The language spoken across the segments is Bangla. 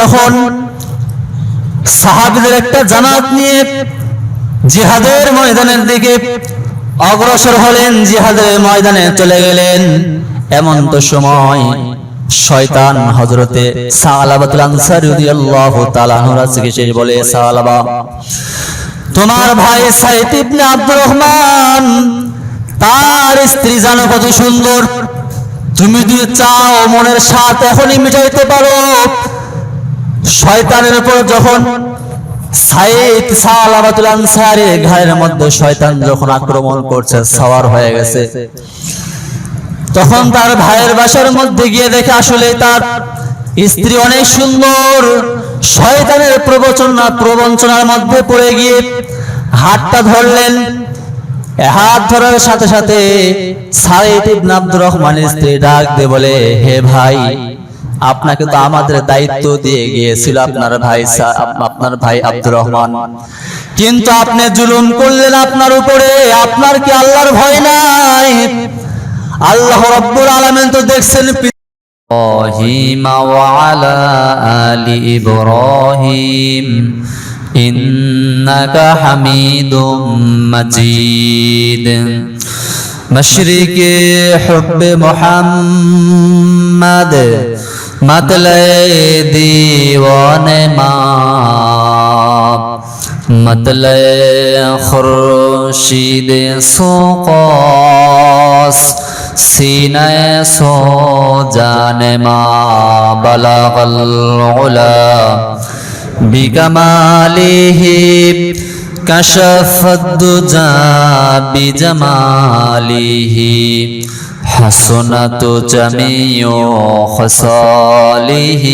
যখন সাহাবীদের একটা নিয়ে জিহাদের ময়দানের দিকে অগ্রসর হলেন, জিহাদের ময়দানে চলে গেলেন। এমন তো সময় শয়তান হজরতে বলে তোমার ভাই সাইদ ইবনে আব্দুর রহমান, তার স্ত্রী জানো কত সুন্দর? তুমি যদি চাও মনের স্বাদ এখনই মিটাইতে পারো। শয়তানের উপর যখন সাইদ সালাবাতুল আনসারের ঘরের মধ্যে শয়তান যখন আক্রমণ করছে, সওয়ার হয়ে গেছে। তখন তার ভাইয়ের বাসার মধ্যে গিয়ে দেখে আসলে তার স্ত্রী অনেক সুন্দর। শয়তানের প্রবচনা প্রবঞ্চনার মধ্যে পড়ে গিয়ে হাতটা ধরলেন। হাত ধরার সাথে সাথে রহমানের স্ত্রী ডাক দিয়ে বলে, হে ভাই, আপনাকে তো আমাদের দায়িত্ব দিয়ে গিয়েছিল আপনার ভাই আপনার ভাই আব্দুর রহমান। কিন্তু আপনি জুলুম করলেন আপনার উপরে, আপনার কি আল্লাহর ভয় নাই? আল্লাহ রব্বুল আলমেন তো দেখছেন ইব্রাহিম ওয়া আলা আলি ইব্রাহিম। إنك حميد مجيد مشرق حب محمد مطلع دیوان ما مطلع خورشید سوقاس سینہ سو جان ما بلغ العلا بکماله كشف الدجى بجماله حسنت جميع خصاله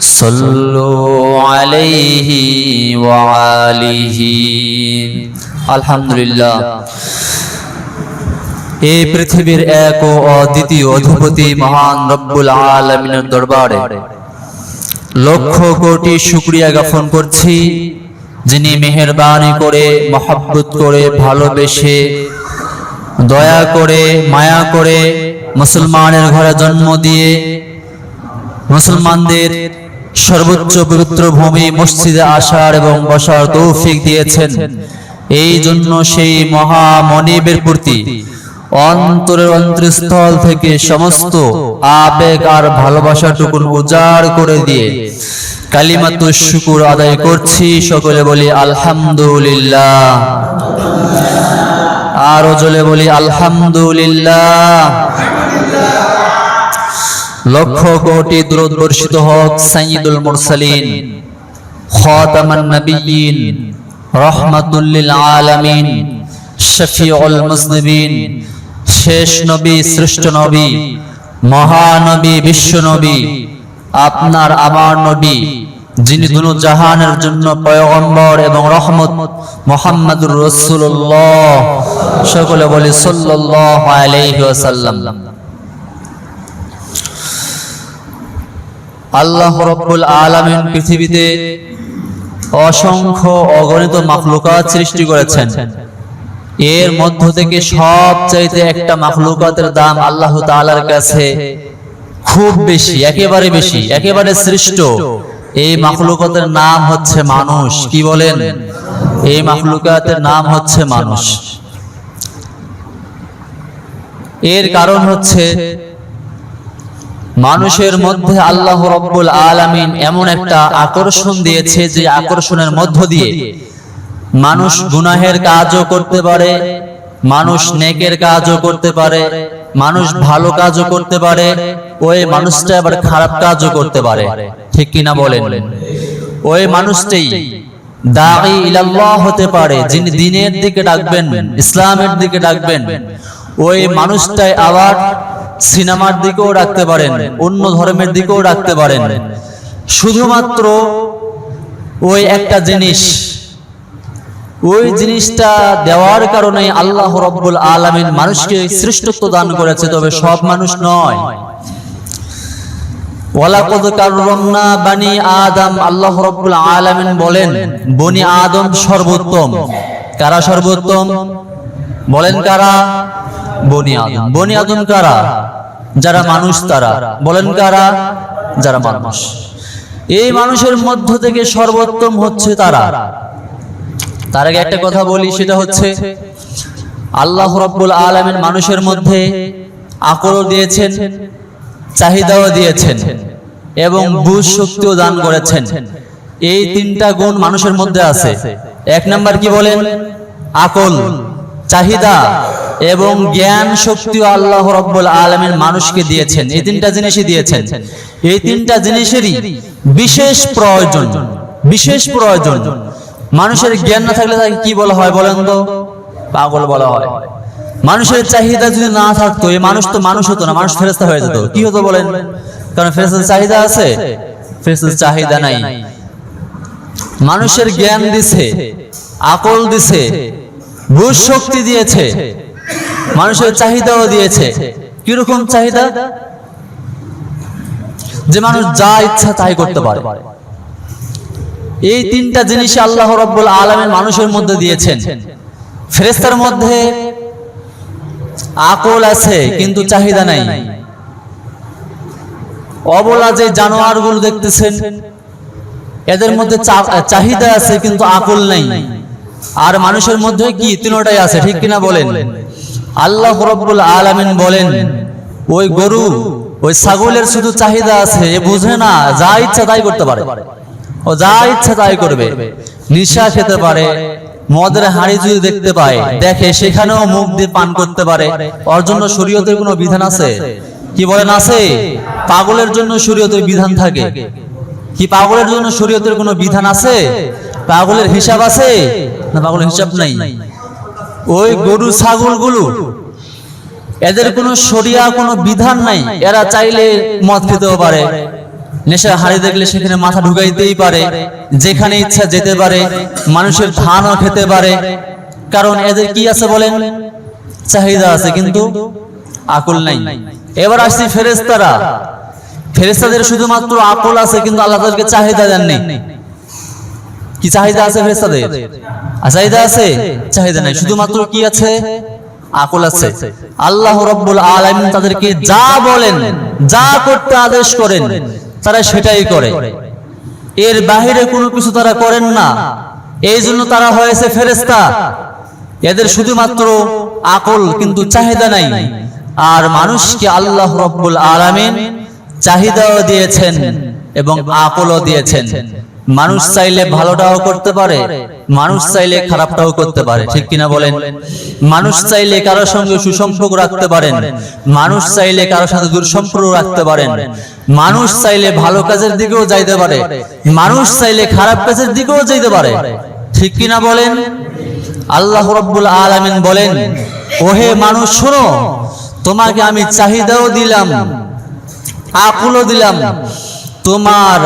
صلوا عليه وعليه الحمد لله এই পৃথিবীর এক ও অদ্বিতীয় অধিপতি মহান রব্বুল আলমিনের দরবারে লক্ষ কোটি শুক্রিয়া জ্ঞাপন করছি যিনি মেহেরবানি করে, মহাব্বত করে, ভালোবেসে, দয়া করে, মায়া করে মুসলমানের ঘরে জন্ম দিয়ে মুসলমানদের সর্বোচ্চ পবিত্র ভূমি মসজিদে আসার এবং বসার তৌফিক দিয়েছেন। এই জন্য সেই মহামনিবের প্রতি অন্তরের অন্তরস্থল থেকে সমস্ত আবেগ আর ভালোবাসাটুকু উজাড় করে দিয়ে কালিমাতু শুকুর আদায় করছি। সকলে বলি আলহামদুলিল্লাহ। আরও জলে বলি আলহামদুলিল্লাহ। লক্ষ কোটি দূরত বর্ষিত হোক সাইয়্যিদুল মুরসালিন, খাতামান নবিয়্যিন রহমাতুল্লিল আলামিন, শফিউল মুজনিবিন শেষ নবী, শ্রেষ্ঠ নবী, মহানবী, বিশ্ব নবী, আপনার আমার নবী, যিনি দুনু জাহানের জন্য পয়গম্বর এবং রহমত, মোহাম্মদুর রসুল্লাহ সকলে বলি ওয়াসাল্লাম। আল্লাহ রব্বুল আলামিন পৃথিবীতে অসংখ্য অগণিত মাখলুকাত সৃষ্টি করেছেন। এর মধ্য থেকে সবচাইতে একটা মাখলুকাতের দাম আল্লাহ তাআলার কাছে খুব বেশি, একেবারে বেশি, একেবারে শ্রেষ্ঠ। এই মাখলুকাতের নাম হচ্ছে মানুষ। কি বলেন? এই মাখলুকাতের নাম হচ্ছে মানুষ। এর কারণ হচ্ছে মানুষের মধ্যে আল্লাহ রব্বুল আলামিন এমন একটা আকর্ষণ দিয়েছে যে আকর্ষণের মধ্য দিয়ে মানুষ গুনাহের কাজও করতে পারে মানুষ নেকের কাজও করতে পারে মানুষ ভালো কাজও করতে পারে ওই মানুষটা আবার খারাপ কাজও করতে পারে। ঠিক কিনা বলেন? ওই মানুষটাই দাঈ ইলাল্লাহ হতে পারে যিনি দিনের দিকে ডাকবেন ইসলামের দিকে ডাকবেন ওই মানুষটাই আবার সিনেমার দিকেও রাখতে পারেন অন্য ধর্মের দিকেও রাখতে পারেন। শুধুমাত্র ওই একটা জিনিস ওই জিনিসটা দেওয়ার কারণে আল্লাহ রব্বুল আলামিন মানুষকে শ্রেষ্ঠত্ব দান করেছে, তবে সব মানুষ নয়। আদম বলেন, বনি আদম সর্বোত্তম। কারা সর্বোত্তম? বলেন কারা? বনি আদম। যারা মানুষ তারা। বলেন কারা? যারা মানুষ। এই মানুষের মধ্য থেকে সর্বোত্তম হচ্ছে তারা। তার আগে একটা কথা বলি, সেটা হচ্ছে আল্লাহ রব্বুল আলমের মানুষের মধ্যে আকলও দিয়েছেন, চাহিদাও দিয়েছেন এবং বুঝ শক্তিও দান করেছেন। এই তিনটা গুণ মানুষের মধ্যে আছে। এক নাম্বার কি বলেন? আকল, চাহিদা এবং জ্ঞান শক্তিও আল্লাহ রব্বুল আলমের মানুষকে দিয়েছেন। এই তিনটা জিনিসই দিয়েছেন। এই তিনটা জিনিসেরই বিশেষ প্রয়োজন বিশেষ প্রয়োজন। মানুষের জ্ঞান না থাকলে তাকে কি বলা হয় বলেন তো? পাগল বলা হয়। মানুষের চাহিদা যদি না থাকতো এই মানুষ তো মানুষ হতো না মানুষ ফেরেস্তা হয়ে যেত। কি হতো বলেন? কারণ ফেরেস্তার চাহিদা আছে ফেরেস্তার চাহিদা নাই। মানুষের জ্ঞান দিছে আকল দিছে বুঝ শক্তি দিয়েছে মানুষের চাহিদাও দিয়েছে। কীরকম চাহিদা? যে মানুষ যা ইচ্ছা তাই করতে পারে। এই তিনটা জিনিস আল্লাহ রব্বুল আলমের মানুষের মধ্যে দিয়েছেন। ফেরেস্তার মধ্যে আকল আছে, কিন্তু চাহিদা নাই। অবলা যে জানোয়ারগুলো দেখতেছেন, এদের মধ্যে চাহিদা আছে, কিন্তু আকল নাই। আর মানুষের মধ্যে কি তিনটাই আছে, ঠিক কিনা বলেন? আল্লাহ রব্বুল আলামিন বলেন, ওই গরু, ওই ছাগলের শুধু চাহিদা আছে বুঝে না, যা ইচ্ছা তাই করতে পারে। ও যা ইচ্ছা তাই করবে। নিশা খেতে পারে মদের হাড়ি যদি দেখতে পায় দেখে সেখানেও মুখ দিয়ে পান করতে পারে। ওর জন্য শরীয়তের কোনো বিধান আছে? কি বলেন আছে? পাগলের জন্য শরীয়তের বিধান থাকে। কি পাগলের জন্য শরীয়তের কোনো বিধান আছে? পাগলের হিসাব আছে? না পাগলের হিসাব নাই। ওই গরু ছাগলগুলো। এদের কোনো শরিয়া কোনো বিধান নাই। এরা চাইলে মদ খেতেও পারে। নেশা হাড়ি দেখলে সেখানে মাথা ঢুকাইতেই পারে। যেখানে ইচ্ছা যেতে পারে, মানুষের ধানও খেতে পারে। কারণ এদের কি আছে বলেন? চাহিদা আছে, কিন্তু আকুল নাই। এবার আসছি ফেরেস্তারা ফেরেস্তাদের শুধুমাত্র আকল আছে, কিন্তু আল্লাহ তাদেরকে চাহিদা দেননি। কি চাহিদা আছে ফেরেস্তাদের চাহিদা আছে? চাহিদা নাই। শুধুমাত্র কি আছে? আকল আছে। আল্লাহ রব্বুল আলামিন তাদেরকে যা বলেন, যা করতে আদেশ করেন তারা সেটাই করে। এর বাহিরে কোনো কিছু তারা করেন না। এই জন্য তারা হয়েছে ফেরেস্তা এদের শুধুমাত্র আকল কিন্তু চাহিদা নাই। আর মানুষকে আল্লাহ রব্বুল আলামিন চাহিদাও দিয়েছেন এবং আকলও দিয়েছেন। মানুষ চাইলে ভালোটাও করতে পারে মানুষ চাইলে খারাপটাও করতে পারে ঠিক কিনা বলেন? মানুষ চাইলে কারোর সঙ্গে সুসম্পর্ক রাখতে পারেন মানুষ চাইলে কারোর সাথে দুঃসম্পর্ক রাখতে পারেন মানুষ চাইলে ভালো কাজের দিকেও যাইতে পারে মানুষ চাইলে খারাপ কাজের দিকেও যাইতে পারে ঠিক কিনা বলেন? আল্লাহ রব্বুল আলামিন বলেন ওহে মানুষ শোনো তোমাকে আমি চাহিদাও দিলাম আকলও দিলাম তোমার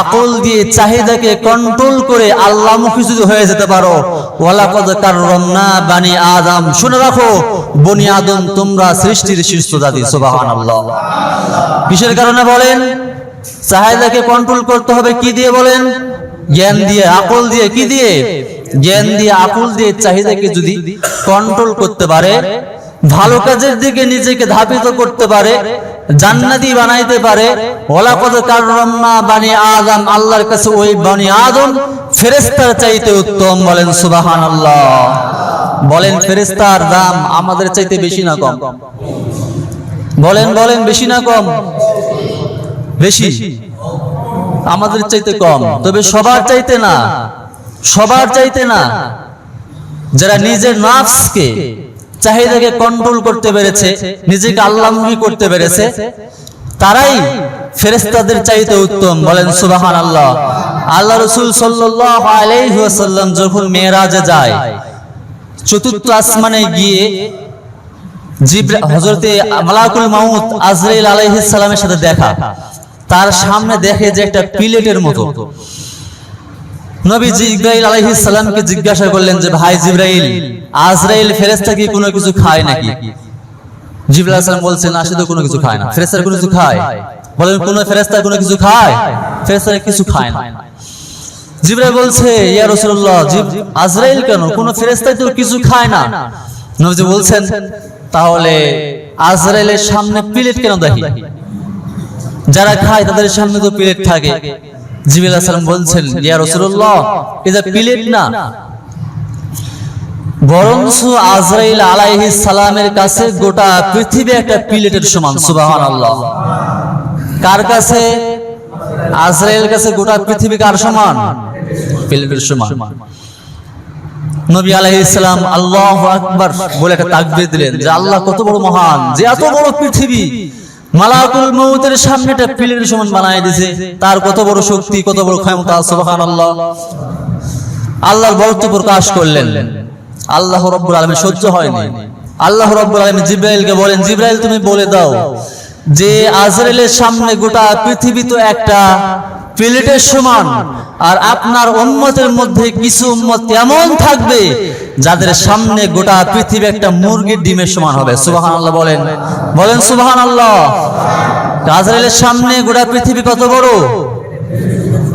আকল দিয়ে চাহিদাকে কন্ট্রোল করে আল্লাহমুখী যদি হয়ে যেতে পারো, ওয়ালাকদ কাররামনা বানি আদম। শুনে রাখো, বনি আদম তোমরা সৃষ্টির শীর্ষ জাতি সুবহানাল্লাহ। কিসের কারণে বলেন? চাহিদাকে কন্ট্রোল করতে হবে কি দিয়ে বলেন? জ্ঞান দিয়ে, আকল দিয়ে কি দিয়ে? জ্ঞান দিয়ে, আকল দিয়ে চাহিদাকে যদি কন্ট্রোল করতে পারে ভালো কাজের দিকে নিজেকে ধাবিত করতে পারে, জান্নাতি বানাইতে পারে। ওলা কত কারণা বানি আদম, আল্লাহর কাছে ওই বানি আদম ফেরেস্তার চাইতে উত্তম বলেন সুবাহান আল্লাহ বলেন ফেরেস্তার দাম আমাদের চাইতে বেশি না কম? বলেন বলেন বেশি না কম? বেশি। আমাদের চাইতে কম। তবে সবার চাইতে না। সবার চাইতে না। যারা নিজের নাফসকে চাহিদাকে কন্ট্রোল করতে পেরেছে, নিজেকে আল্লাহমুখী করতে পেরেছে, তারাই ফেরেস্তাদের চাইতে উত্তম। বলেন সুবাহান আল্লাহ আল্লাহ রসুল আলাইসাল্লাম যখন মেয়েরাজে যায়, চতুর্থ আসমানে গিয়ে হজরতে মালাকুল মাউত আজরাইল আলাইহিস সালামের সাথে দেখা। তার সামনে দেখে যে একটা প্লেটের মতো। নবী জিব্রাইল আলাইহিস সালামকে জিজ্ঞাসা করলেন আজরাইল কোনো তো কিছু খায় না। কোনো কোন তো কিছু খায় না। নবীজি বলছেন, তাহলে আজরাইলের সামনে প্লেট কেন দেখি যারা খায় তাদের সামনে তো প্লেট থাকে। জিবিল সালাম বলছেন ইয়া রাসূলুল্লাহ এটা প্লেট না? বরঞ্চ আজরাইল আলাইহিস সালামের কাছে গোটা পৃথিবী একটা প্লেটের সমান সুবহানাল্লাহ। কার কাছে? আজরাইল কাছে গোটা পৃথিবী কার সমান? প্লেটের সমান। নবী আলাইহিস সালাম আল্লাহু আকবার বলে একটা তাকবীর দিলেন যে আল্লাহ কত বড় মহান যে এত বড় পৃথিবী মালাকুল মৌতের একটা পিলের সমান বানায় দিয়েছে তার কত বড় শক্তি, কত বড় ক্ষমতা, সুবহানাল্লাহ। আল্লাহর বরত্ব প্রকাশ করলেন। আল্লাহ রব্বুল আলমী সহ্য হয়নি। আল্লাহ রব্বুল আলমী জিব্রাইলকে বলেন, জিব্রাইল, তুমি বলে দাও যে আজরাইলের সামনে গোটা পৃথিবী তো একটা প্লেটের সমান। আর আপনার উম্মতের মধ্যে কিছু উম্মত এমন থাকবে যাদের সামনে গোটা পৃথিবী একটা মুরগির ডিমের সমান হবে। সুবাহান আল্লাহ বলেন। বলেন সুবাহান আল্লাহ আজরাইলের সামনে গোটা পৃথিবী কত বড়?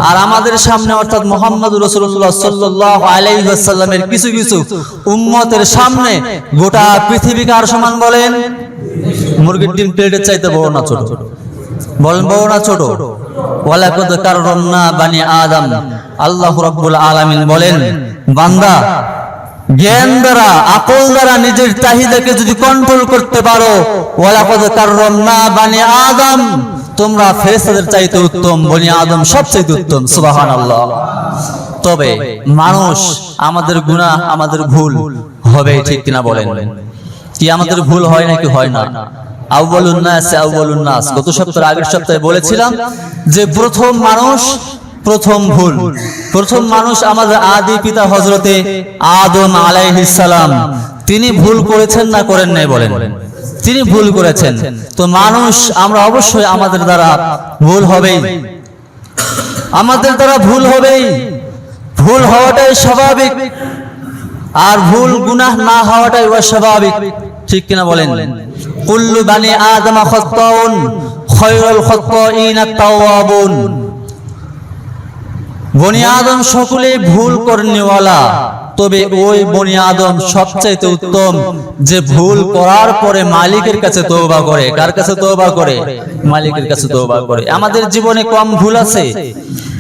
আর আমাদের সামনে অর্থাৎ মোহাম্মদ রসুল্লাহ সাল্লাহ আলাইসাল্লামের কিছু কিছু উম্মতের সামনে গোটা পৃথিবী কার সমান বলেন? মুরগির ডিম প্লেটের চাইতে বড় না ছোট ছোট? নিজের চাহিদাকে যদি কন্ট্রোল করতে পারো বানি আদম। তোমরা চাইতে উত্তম, বনি আদম সবচাইতে উত্তম তবে মানুষ আমাদের গুনাহ, আমাদের ভুল হবে ঠিক কিনা বলেন? কি আমাদের ভুল হয় নাকি হয় না? তিনি ভুল করেছেন না করেন নাই বলেন। তিনি ভুল করেছেন। তো মানুষ আমরা অবশ্যই আমাদের দ্বারা ভুল হবেই। আমাদের দ্বারা ভুল হবেই। ভুল হওয়াটাই স্বাভাবিক। আর ভুল গুনাহ না হওয়াটাই অস্বাভাবিক। ঠিক কিনা বলেন? কুল্লু বানি আদম খাত্তাউন খায়রুল খাত্তাইন আত-তাওয়াবুন বনি আদম সকলে ভুল করনেওয়ালা তবে ওই বনি আদম সবচাইতে উত্তম যে ভুল করার পরে মালিকের কাছে তওবা করে। কার কাছে তওবা করে? মালিকের কাছে তওবা করে। আমাদের জীবনে কম ভুল আছে?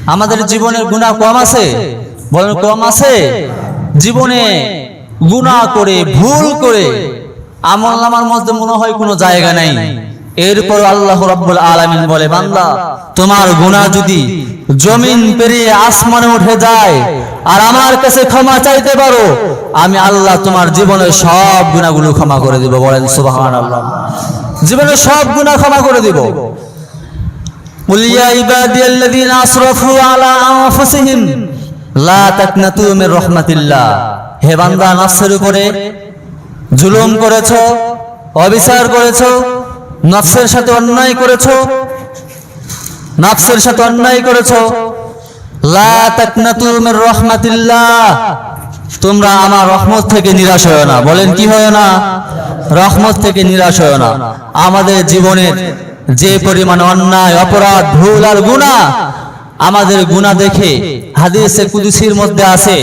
আমাদের জীবনের গুনাহ কম আছে? বলেন কম আছে? জীবনে গুনাহ করে, ভুল করে আমল নামার মধ্যে মনে হয় কোনো জায়গা নাই। এরপর আল্লাহ রব্বুল আলমিন বলে, বান্দা, তোমার গুণা যদি জমিন পেরিয়ে আসমানে উঠে যায় আর আমার কাছে ক্ষমা চাইতে পারো, আমি আল্লাহ তোমার জীবনের সব গুণাগুলো ক্ষমা করে দিব, বলেন সুবহানাল্লাহ। জীবনের সব গুণা ক্ষমা করে দিব। বলিয়া ইবাদিয়াল্লাযিনা আসরাফু আলা আনফুসিহিম লা তাকনাতু মির রাহমাতিল্লাহ হে বান্দা নাসের উপরে জুলুম করেছ, অবিচার করেছ, নফসের সাথে অন্যায় করেছ, নফসের সাথে অন্যায় করেছ। তোমরা আমার রহমত থেকে নিরাশ হয় না। বলেন, কি হয় না? রহমত থেকে নিরাশ হয় না। আমাদের জীবনের যে পরিমাণ অন্যায়, অপরাধ, ভুল আর গুনাহ, আমাদের গুনাহ দেখে হাদিসে কুদুসির মধ্যে আছে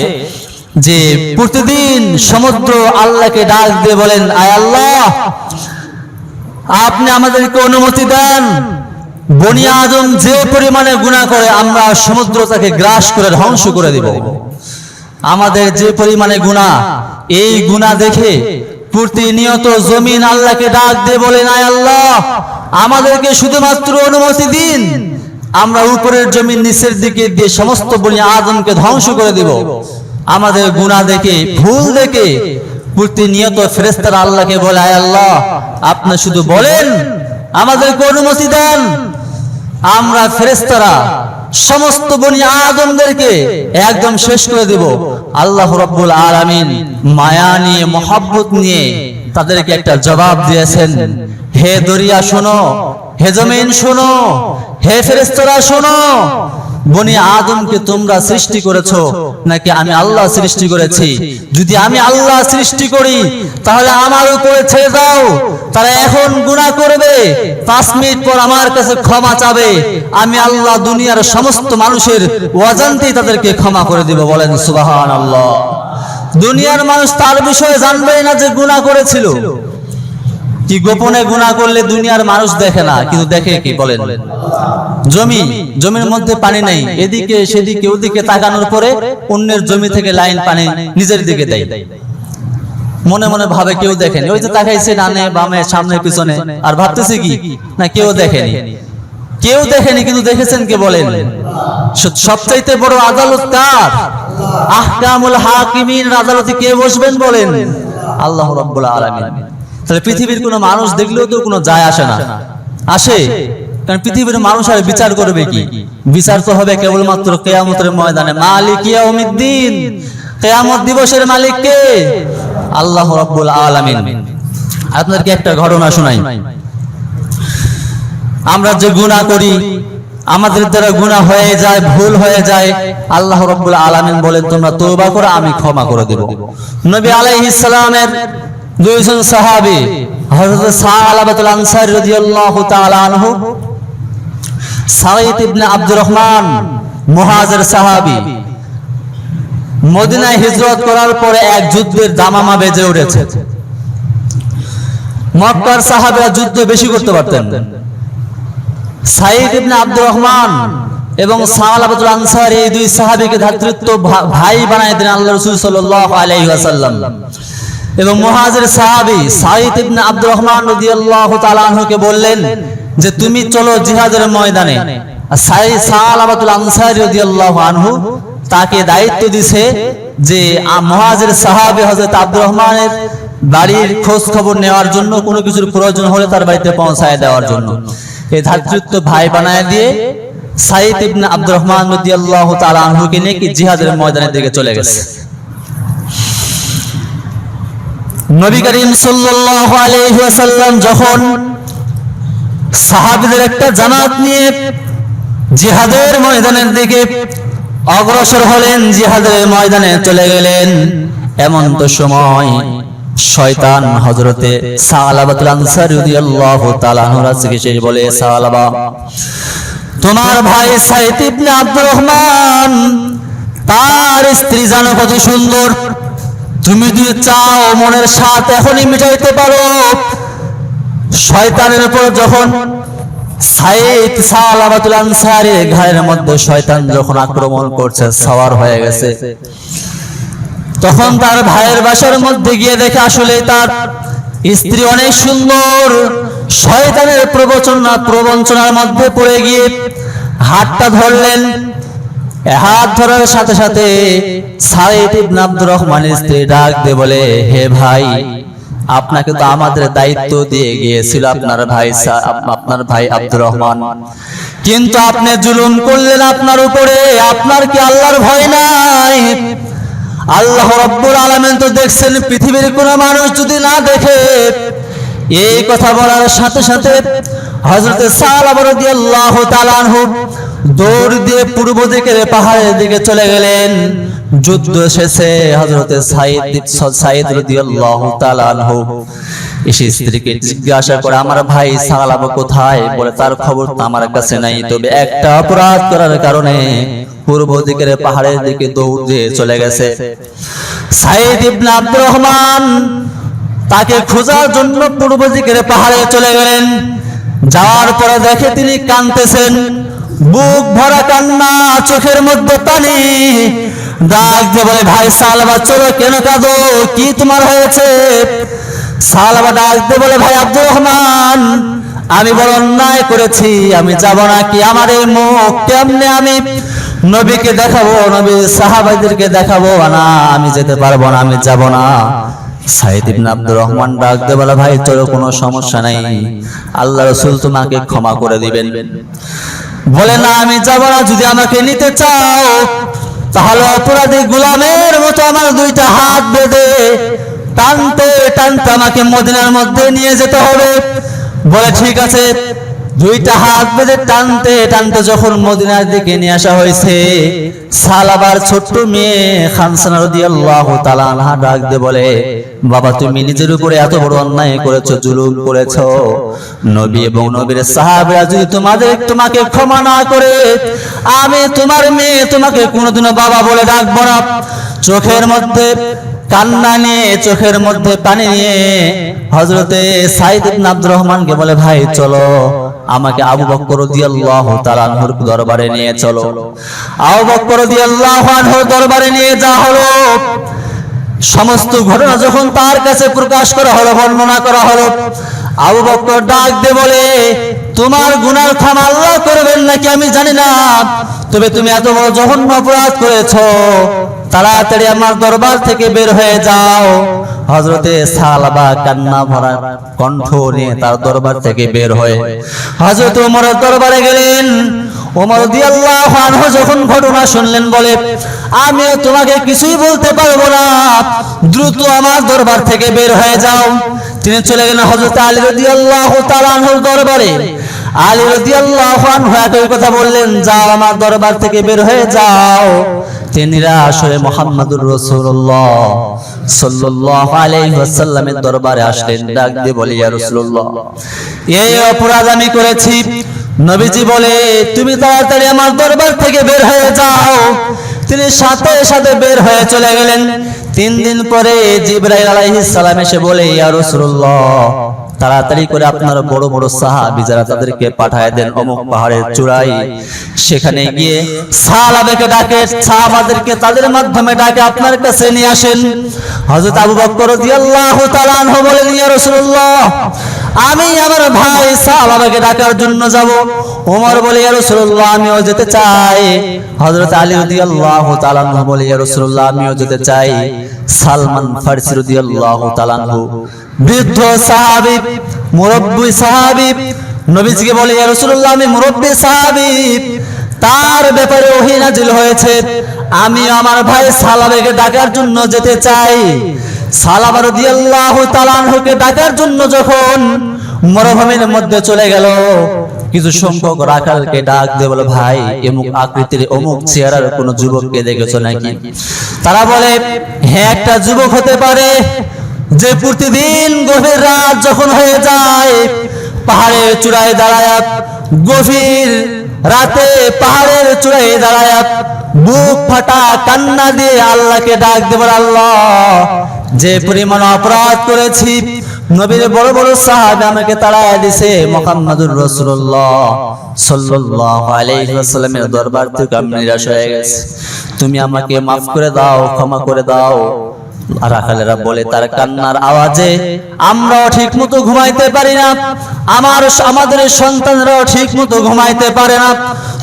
যে প্রতিদিন সমুদ্র আল্লাহকে ডাক দিয়ে বলেন আয় আল্লাহ আপনি আমাদেরকে অনুমতি দেন। বনি আদম যে পরিমাণে গুনাহ করে আমরা সমুদ্র তাকে গ্রাস করে ধ্বংস করে দিব। আমাদের যে পরিমাণে গুনাহ এই গুনাহ দেখে প্রতিনিয়ত জমিন আল্লাহকে ডাক দিয়ে বলেন আয় আল্লাহ আমাদেরকে শুধুমাত্র অনুমতি দিন। আমরা উপরের জমিন নিচের দিকে দিয়ে সমস্ত বনি আদমকে ধ্বংস করে দিব। আমাদের গুনাহ দেখে, ভুল দেখে প্রতিনিয়ত ফেরেস্তারা আল্লাহকে বলে, আয় আল্লাহ, আপনি শুধু বলেন, আমাদেরকে অনুমতি দেন। আমরা ফেরেস্তারা সমস্ত বনি আদমদেরকে একদম শেষ করে দেব। আল্লাহ রব্বুল আলামিন মায়া নিয়ে, মহাব্বত নিয়ে তাদেরকে একটা জবাব দিয়েছেন। হে দরিয়া শোনো, হে জমিন শোনো, হে ফেরেস্তারা শোনো বনি আদমকে তোমরা সৃষ্টি করেছ, নাকি আমি আল্লাহ সৃষ্টি করেছি? যদি আমি আল্লাহ সৃষ্টি করি, তাহলে আমার উপরে ছেড়ে দাও। তারা এখন গুনাহ করবে, পাঁচ মিনিট পর আমার কাছে ক্ষমা চাবে। আমি আল্লাহ দুনিয়ার সমস্ত মানুষের অজান্তেই তাদেরকে ক্ষমা করে দিব, বলেন সুবাহান আল্লাহ দুনিয়ার মানুষ তার বিষয়ে জানবে না যে গুনাহ করেছিল। কি গোপনে গুণা করলে দুনিয়ার মানুষ দেখে না, কিন্তু দেখে কি? বলেন। জমি, জমির মধ্যে পানি নেই, এদিকে, সেদিকে, ওদিকে তাকানোর পরে অন্যের জমি থেকে লাইন পানি নিজের দিকে দেয়। মনে মনে ভাবে কেউ দেখেনি। ওই যে তাকাইছে ডানে, বামে, সামনে, পিছনে। আর ভাবতেছে কি? না, কেউ দেখেনি। কেউ দেখেনি, কিন্তু দেখেছেন কে বলেন? সবচাইতে বড় আদালত কার? আহকামুল হাকিমিন, আদালতে কে বসবেন বলেন? আল্লাহ রাব্বুল আলামিন। তাহলে পৃথিবীর কোনো মানুষ দেখলেও তো কোনো যায় আসে না। আসে কারণ পৃথিবীর মানুষ আর বিচার করবে কি? বিচার তো হবে কেবলমাত্র কেয়ামতের ময়দানে। মালিক ইয়াউমিদ্দিন। কেয়ামত দিবসের মালিক কে? আল্লাহ রাব্বুল আলামিন। আপনাদেরকে একটা ঘটনা শোনাই। আমরা যে গুনাহ করি আমাদের দ্বারা গুনাহ হয়ে যায় ভুল হয়ে যায় আল্লাহ রাব্বুল আলামিন বলেন তোমরা তওবা করো আমি ক্ষমা করে দেব। নবী আলাইহিস সালামের দুইজন সাহাবী, হযরত সালাবাতুল আনসারী রাদিয়াল্লাহু তাআলা আনহু, সাঈদ ইবনে আব্দুর রহমান মুহাজির সাহাবী। মদিনায় হিজরত করার পরে এক যুদ্ধের দামামা বেজে উঠেছে। মক্কার সাহাবেরা যুদ্ধ বেশি করতে পারতেন। সাইদ ইবনে আব্দুর রহমান এবং সালাবাতুল আনসার এই দুই সাহাবীকে ধাতৃত্ব ভাই বানায় দিলেন আল্লাহ রাসূল সাল্লাল্লাহু আলাইহি ওয়াসাল্লাম। এবং মুহাজির সাহাবী সাইদ ইবনে আব্দুর রহমান রাদিয়াল্লাহু তাআলা বললেন যে তুমি চলো জিহাদের ময়দানে। আনহু তাকে দায়িত্ব দিছে যে মুহাজির আব্দুর রহমানের বাড়ির খোঁজ খবর নেওয়ার জন্য কোনো কিছুর প্রয়োজন হলে তার বাড়িতে পৌঁছায় দেওয়ার জন্য। এই ভাই বানায় দিয়ে সাইদ ইবনে আব্দুর রহমান রাদিয়াল্লাহু তাআলা আনহুকে নিয়ে কি জিহাদের ময়দানের দিকে চলে গেছে। নবী করিম ওয়াসাল্লাম যখন সাহাবীদের একটা জামাত নিয়ে জিহাদের ময়দানের দিকে অগ্রসর হলেন, জিহাদের ময়দানে চলে গেলেন। এমন তো সময় শয়তান রাসূলকে বলে তোমার ভাই সাইদ আব্দুর রহমান, তার স্ত্রী জানো কত সুন্দর তুমি যদি চাও মনের স্বাদ এখনই মিটাইতে পারো। শয়তানের উপর যখন সাইদ সালাবাতুল আনসারের ঘরের মধ্যে শয়তান যখন আক্রমণ করছে, সওয়ার হয়ে গেছে। তখন তার ভাইয়ের বাসার মধ্যে গিয়ে দেখে আসলে তার স্ত্রী অনেক সুন্দর। শয়তানের প্রবচনা প্রবঞ্চনার মধ্যে পড়ে গিয়ে হাতটা ধরলেন। হাত ধরার সাথে সাথে রহমানের স্ত্রী ডাক দিয়ে বলে, হে ভাই, আপনাকে তো আমাদের দায়িত্ব দিয়ে গিয়েছিল আপনার ভাই আপনার ভাই আব্দুর রহমান। কিন্তু আপনি জুলুম করলেন আপনার উপরে, আপনার কি আল্লাহর ভয় নাই? আল্লাহ রব্বুল আলামিন তো দেখছেন পৃথিবীর কোন মানুষ যদি না দেখে। এই কথা বলার সাথে সাথে হযরত সালাব রাদিয়াল্লাহু তাআলা আনহু দৌড় দিয়ে পূর্ব দিকের পাহাড়ের দিকে চলে গেলেন। যুদ্ধ শেষে হযরত সাইদ রাদিয়াল্লাহু তাআলা আনহু এসে স্ত্রীকে জিজ্ঞাসা করে, আমার ভাই সালাব কোথায়? বলে, তার খবর তো আমার কাছে নাই। তবে একটা অপরাধ করার কারণে পূর্ব দিকের পাহাড়ের দিকে দৌড় দিয়ে চলে গেছে। সাইদ ইবনে আব্দুর রহমান তাকে খোঁজার জন্য পূর্ব দিকের পাহাড়ে চলে গেলেন। যাওয়ার পরে দেখে তিনি কাঁদতেছেন। বুক ভরা কান্না, চোখের মধ্যে পানি। ডাক দিয়ে বলে, ভাই, সালবা, চলো, কেন কাঁদো? কি তোমার হয়েছে? সালবা ডাক দিয়ে বলে, ভাই, আব্দুর রহমান, আমি বড় অন্যায় করেছি, আমি যাব না কি আমার এই মুখ? কেমনে আমি নবীকে দেখাবো, নবী সাহাবাইদেরকে দেখাবো? না, আমি যেতে পারব না, আমি যাব না। সাইদ ইবনে আব্দুর রহমান ডাক দে বলে, ভাই চলো কোনো সমস্যা নাই। আল্লাহ রসুল তোমাকে ক্ষমা করে দিবেন। বলে, না, আমি যাব না। যদি আমাকে নিতে চাও, তাহলে অপরাধী গোলামের মতো আমার দুইটা হাত বেঁধে টানতে টানতে আমাকে মদিনার মধ্যে নিয়ে যেতে হবে। বলে, ঠিক আছে। দুইটা হাত বেঁধে টানতে টানতে যখন মদিনার দিকে নিয়ে আসা হয়েছে, সালাবার ছোট্ট মেয়ে খানসানা রাদিয়াল্লাহু তাআলা আনহা ডাক দিয়ে বলে, বাবা, তুমি নিজের উপরে এত বড় অন্যায় করেছ, জুলুম করেছ। নবী এবং নবীর সাহাবীরা যদি তোমাদের, তোমাকে ক্ষমা না করে, আমি তোমার মেয়ে তোমাকে কোনোদিনও বাবা বলে ডাকবো না। চোখের মধ্যে কান্না নিয়ে, চোখের মধ্যে পানি নিয়ে হজরতে সাইদ ইবনে আব্দুর রহমানকে বলে, ভাই, চলো। আমাকে আবু বকর রাদিয়াল্লাহু তাআলা আনহুর দরবারে নিয়ে চলো। আবু বকর রাদিয়াল্লাহু আনহুর দরবারে নিয়ে যা হলো। সমস্ত ঘটনা যখন তার কাছে প্রকাশ করা হলো বর্ণনা করা হলো আবু বকর ডাক দিয়ে বলে তোমার গুনার ক্ষমা আল্লাহ করবেন নাকি আমি জানি না। তবে তুমি এত বড় জঘন্য অপরাধ করেছ। তাড়াতাড়ি আমার দরবার থেকে বের হয়ে যাও। হজরতে সালাবা কান্না ভরা কণ্ঠ নিয়ে তার দরবার থেকে বের হয়ে। হজরত ওমরের দরবারে গেলেন। ওমর রাদিয়াল্লাহু আনহু যখন ঘটনা শুনলেন, বলে, আমি তোমাকে কিছুই বলতে পারব না। দ্রুত আমার দরবার থেকে বের হয়ে যাও। তিনি চলে গেলেন হযরত আলী রাদিয়াল্লাহু তাআলা আনহুর দরবারে। আলী রাদিয়াল্লাহু আনহু একই কথা বললেন, যাও আমার দরবার থেকে বের হয়ে যাও। তিনি আসলে মোহাম্মদুর রসুল্লাহ সাল্লাল্লাহু আলাইহি ওয়াসাল্লামের দরবারে আসলেন, ডাক দিয়ে বলি, ইয়া রাসূলুল্লাহ এই অপরাধ আমি করেছি। নবীজি বলে, তুমি তাড়াতাড়ি আমার দরবার থেকে বের হয়ে যাও। তিনি সাথে সাথে বের হয়ে চলে গেলেন। তিন দিন পরে জিব্রাইল আলাইহিস সালাম এসে বলে, ইয়া রাসূলুল্লাহ, তাড়াতাড়ি করে আপনার বড় বড় সাহাবী যারা তাদেরকে পাঠায় দেন অমুক পাহাড়ের চূড়ায়। সেখানে গিয়ে সাহাবাদেরকে ডাকে, সাহাবাদেরকে তাদের মাধ্যমে ডাকে, আপনার কাছে নিয়ে আসেন। হযরত আবু বকর রাদিয়াল্লাহু তাআলা বলেন, ইয়া রাসূলুল্লাহ আমি আমার ভাই সাহাবাকে ডাকার জন্য যাব। ওমর বলে রাসূলুল্লাহ, আমিও যেতে চাই। হযরত আলী রাদিয়াল্লাহু তাআলা আনহু বলে রাসূলুল্লাহ, আমিও যেতে চাই। সালমান ফারসি রাদিয়াল্লাহু তাআলা আনহু, বৃদ্ধ সাহাবী, মুরব্বী সাহাবী, নবীজিকে বলে রাসূলুল্লাহ, আমি মুরব্বী সাহাবী। তার ব্যাপারে ওহী নাজিল হয়েছে, আমি আমার ভাই সালাবেকে ডাকার জন্য যেতে চাই। সালাবা রাদিয়াল্লাহু তাআলা আনহুকে ডাকার জন্য যখন মরুভূমির মধ্যে চলে গেল, কিছু সংখ্যক রাখালকে ডাক দিয়ে বলে, ভাই, এমুক আকৃতির অমুক চেহারার কোন যুবককে দেখেছ নাকি? তারা বলে হ্যাঁ একটা যুবক হতে পারে যে প্রতিদিন গভীর রাত যখন হয়ে যায়, পাহাড়ের চূড়ায় দাঁড়ায় গভীর রাতে পাহাড়ের চূড়ায় দাঁড়ায় বুক ফাটা কান্না দিয়ে আল্লাহকে ডাক দেবার আল্লাহ, যে পরিমাণ অপরাধ করেছি, নবীর বড় বড় সাহাবে আমাকে তাড়ায় দিছে মোহাম্মদুর রাসূলুল্লাহ সাল্লাল্লাহু আলাইহি ওয়াসাল্লামের দরবার থেকে আমি নিরাশ হয়ে গেছি। তুমি আমাকে মাফ করে দাও, ক্ষমা করে দাও। রাখালেরা বলে, তার কান্নার আওয়াজে আমরাও ঠিক মতো ঘুমাইতে পারি না। আমার আমাদের সন্তানরাও ঠিক মতো ঘুমাইতে পারে না।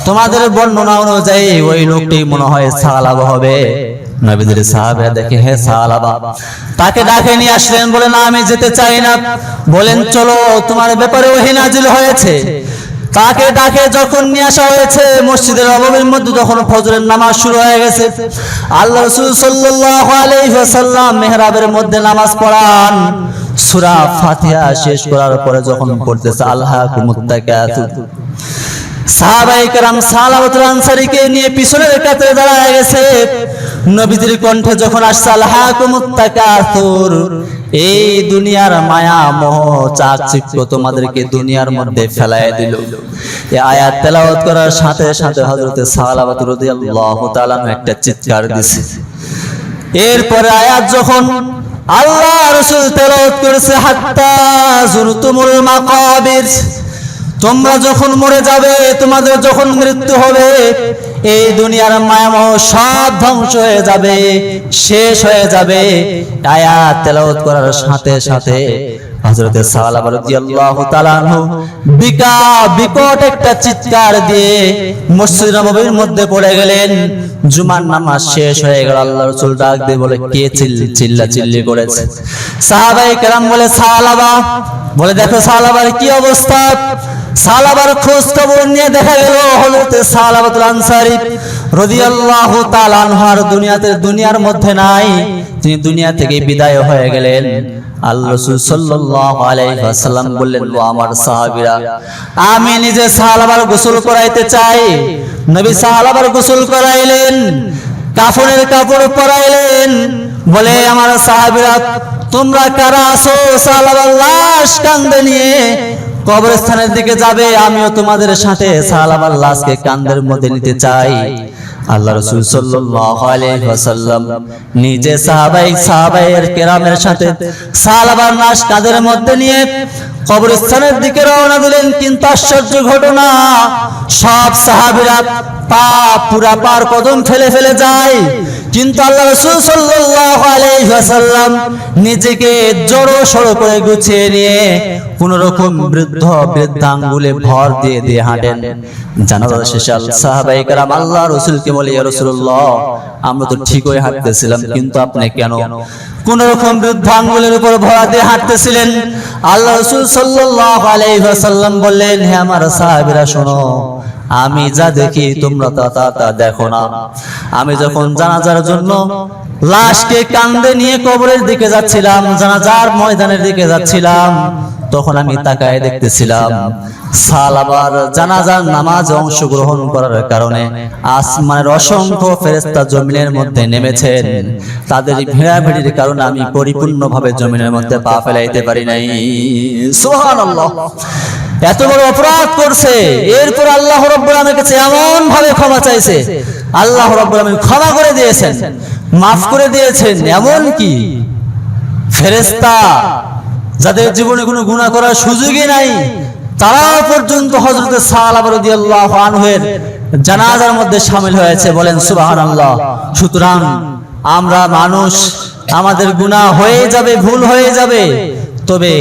তোমাদের বর্ণনা অনুযায়ী ওই লোকটি মনে হয় সালাবা হবে। নবীদের সাহাবেরা দেখে, হে সালাবা, তাকে ডাকে নিয়ে আসলেন বলে, না, আমি যেতে চাই না। বলেন, চলো, তোমার ব্যাপারে ওহি নাজিল হয়েছে। তাকে ডাকে যখন নিয়ে আসা হয়েছে মসজিদের অভাবের মধ্যে, তখন ফজরের নামাজ শুরু হয়ে গেছে। আল্লাহ রসুল সাল্লাহ আলাইহি ওয়াসাল্লাম মেহরাবের মধ্যে নামাজ পড়ান। সুরা ফাতিহা শেষ করার পরে যখন পড়তেছে, আল্লাহ মুত্তাকাতুন সাহাবাইকার সালাবতুলানসারিকে নিয়ে পিছনের কাতরে দাঁড়ায় গেছে। নবীজির কণ্ঠে যখন আসছে আল্লাহাকুমুত্তাকাসুর এই দুনিয়ার মায়া মোহ চাকচিক্য তোমাদেরকে দুনিয়ার মধ্যে ফেলাই দিল। আয়া আয়াত করার সাথে সাথে হযরতে সালাবাত রাদিয়াল্লাহু তাআলা একটা চিৎকার দিছে। এরপরে আয়াত যখন আল্লাহ রসুল তেলাওয়াত করেছে, হাত্তা জুরতুমুল মাকাবির তোমরা যখন মরে যাবে, তোমাদের যখন মৃত্যু হবে, এই দুনিয়ার মায়ামহ সব ধ্বংস হয়ে যাবে, শেষ হয়ে যাবে। আয়াত তেলাওয়াত করার সাথে সাথে চিৎকার দিয়ে মধ্যে গেলেন। শেষ হয়ে গেল বলে, কে চিল্লি চিল্লা কেরাম বলে, সালাবা। বলে, দেখো সালাবার কি অবস্থা? সালাবার খোঁজ খবর নিয়ে দেখা গেল হলতে সালাবাতুল আনসারী রাদিয়াল্লাহু তাআলা আনহার দুনিয়াতে দুনিয়ার মধ্যে নাই, তিনি দুনিয়া থেকে বিদায় হয়ে গেলেন। সাল্লাল্লাহু আলাইহি ওয়াসাল্লাম বললেন, ও আমার সাহাবীরা, আমি নিজে সালাবার গোসল করাইতে চাই। নবী সালাবার গোসল করাইলেন, কাফনের কাপড় পরাইলেন। বলে, আমার সাহাবীরা, তোমরা কারা আছো সালাবার লাশ কান্দে নিয়ে? কবরস্থানের দিকে যাবে আমিও তোমাদের সাথে সালাম আল্লাহকে কান্দের মধ্যে নিতে চাই। আল্লাহ রসুল ওয়াসাল্লাম নিজে সাহাবাই সাহাবাইয়ের কেরামের সাথে সালাবার লাশ কাদের মধ্যে নিয়ে কবরস্থানের দিকে রওনা দিলেন। কিন্তু আশ্চর্য ঘটনা, সব সাহাবীরা পা পুরা পার কদম ফেলে ফেলে যায়। কিন্তু আল্লাহ রসুল সাল্লাল্লাহু আলাইহি ওয়াসাল্লাম নিজেকে জড়ো সড়ো করে গুছিয়ে নিয়ে কোন রকম বৃদ্ধ বৃদ্ধাঙ্গুলে ভর দিয়ে দিয়ে হাঁটেন। জানাজা শেষে কারাম আল্লাহ রসুলকে বলে আমরা তো ঠিক হয়ে হাঁটতেছিলাম, কিন্তু আপনি কেন? কোন রকম বৃদ্ধ আঙ্গুলের উপর ভরা দিয়ে হাঁটতেছিলেন। আল্লাহ রসুল সাল্লাহ আলাইহি ওয়াসাল্লাম বললেন হ্যাঁ আমার সাহেবেরা, শোনো আমি যা দেখি তোমরা তা তা তা দেখো না। আমি যখন জানাজার জন্য লাশকে কান্দে নিয়ে কবরের দিকে যাচ্ছিলাম, জানাজার ময়দানের দিকে যাচ্ছিলাম, তখন আমি তাকায় দেখতেছিলাম সালাবার জানাজার নামাজে অংশগ্রহণ করার কারণে আসমানের অসংখ্য ফেরেস্তা জমিনের মধ্যে নেমেছেন। তাদের ভিড়াভিড়ির কারণে আমি পরিপূর্ণভাবে জমিনের মধ্যে পা ফেলাইতে পারি নাই। সুবহানাল্লাহ। এত বড় অপরাধ করছে। এরপর আল্লাহ রব্বুল কাছে এমন ভাবে ক্ষমা চাইছে। আল্লাহ রব্বুল আলমিন ক্ষমা করে দিয়েছেন, মাফ করে দিয়েছেন এমন কি ফেরেস্তা যাদের জীবনে কোনো গুণা করার সুযোগই নাই, তারা পর্যন্ত হজরত আনহের জানাজার মধ্যে সামিল হয়েছে, বলেন সুবাহান আল্লাহ সুতরাং আমরা মানুষ, আমাদের গুনাহ হয়ে যাবে, ভুল হয়ে যাবে, তবে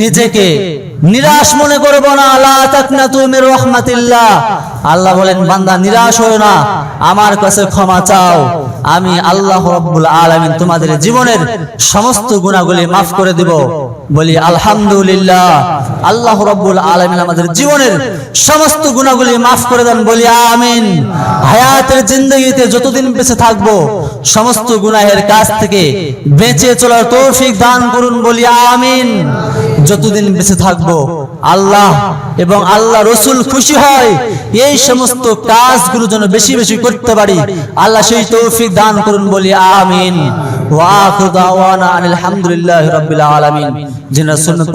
নিজেকে নিরাশ মনে করব না আল্লাহ তাকনা তুমি রহমাতিল্লাহ। আল্লাহ বলেন, বান্দা, নিরাশ হও না, আমার কাছে ক্ষমা চাও। আমি আল্লাহ রব্বুল আলামিন তোমাদের জীবনের সমস্ত গুণাগুলি মাফ করে দিব। বলি, আলহামদুলিল্লাহ। আল্লাহ রব্বুল আলামিন আমাদের জীবনের সমস্ত গুণাগুলি মাফ করে দেন। বলি, আমিন। হায়াতের জিন্দগিতে যতদিন বেঁচে থাকব, সমস্ত গুনাহের কাছ থেকে বেঁচে চলার তৌফিক দান করুন। বলি, আমিন। যতদিন বেঁচে থাকব, আল্লাহ এবং আল্লাহ রসুল খুশি হয়। এই সমস্ত কাজগুলো যেন বেশি বেশি করতে পারি। আল্লাহ সেই তৌফিক দান করুন বলি, আমিন। ওয়া আখিরু দাওয়ানা আনিল হামদুলিল্লাহি রাব্বিল আলামিন।